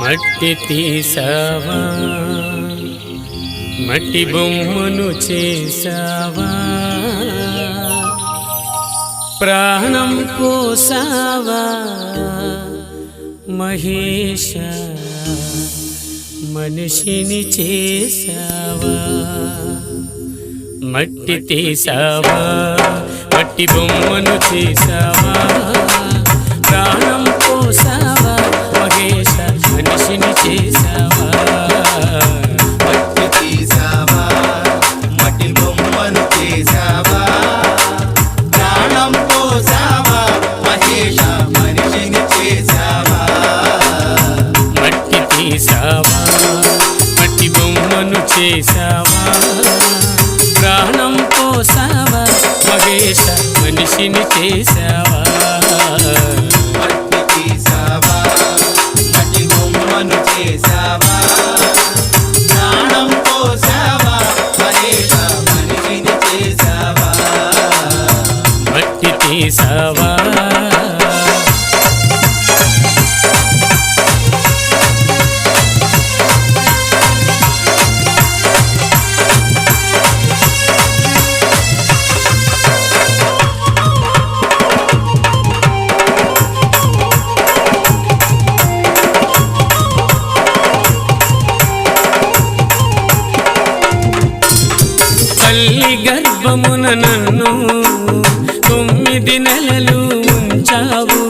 మట్టి తీసావా మట్టి బొమ్మను చేసావా ప్రాణం పోసావా మహేష మనిషిని చేసావా మట్టి తీసావా మట్టి బొమ్మను చేసావా ప్రాణం పోసావా మట్టిని చేసావా మట్టి చేసావా మట్టి బొమ్మను చేసావా ప్రాణం పోసావా మహేష మనిషిని చేసావా మట్టి తీసావా మట్టి బొమ్మను చేసావా ప్రాణం పోసావా మహేష మనిషిని చేసావా చేసవా తల్లి గర్భమున నన్ను తొమ్మిది నెలలు ఉంచావు.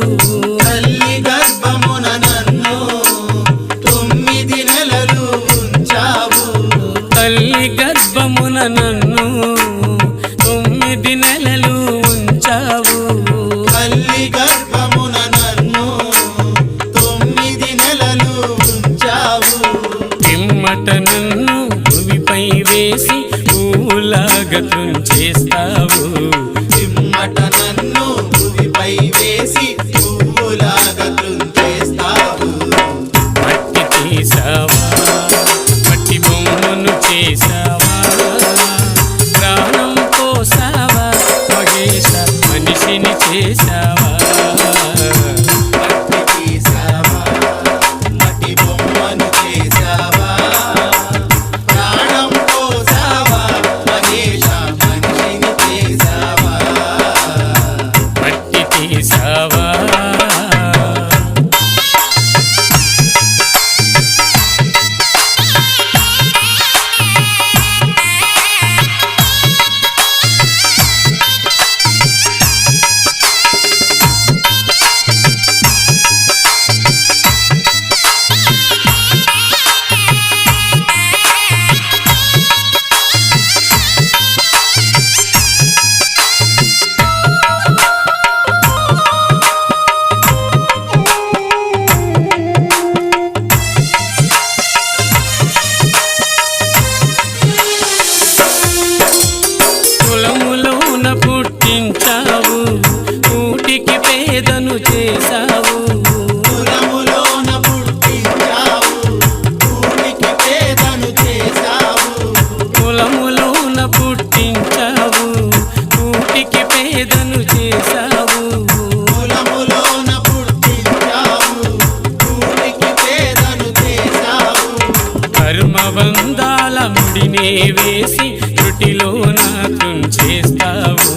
ధర్మబంధాల ముడినే వేసి త్రుటిలో నాకు చేస్తావు.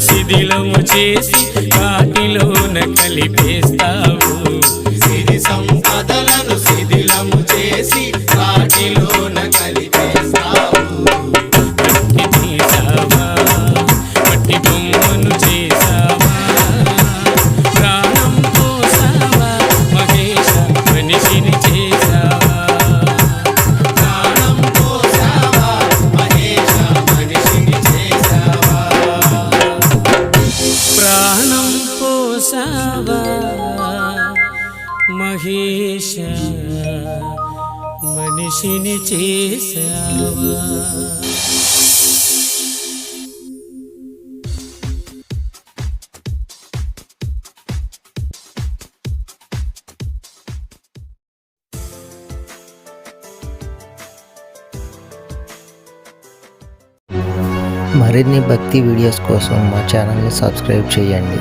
శిథిలము చేసి వాటిలోన కలిపేస్తావు. మరిన్ని భక్తి వీడియోస్ కోసం మా ఛానల్ని సబ్స్క్రైబ్ చేయండి.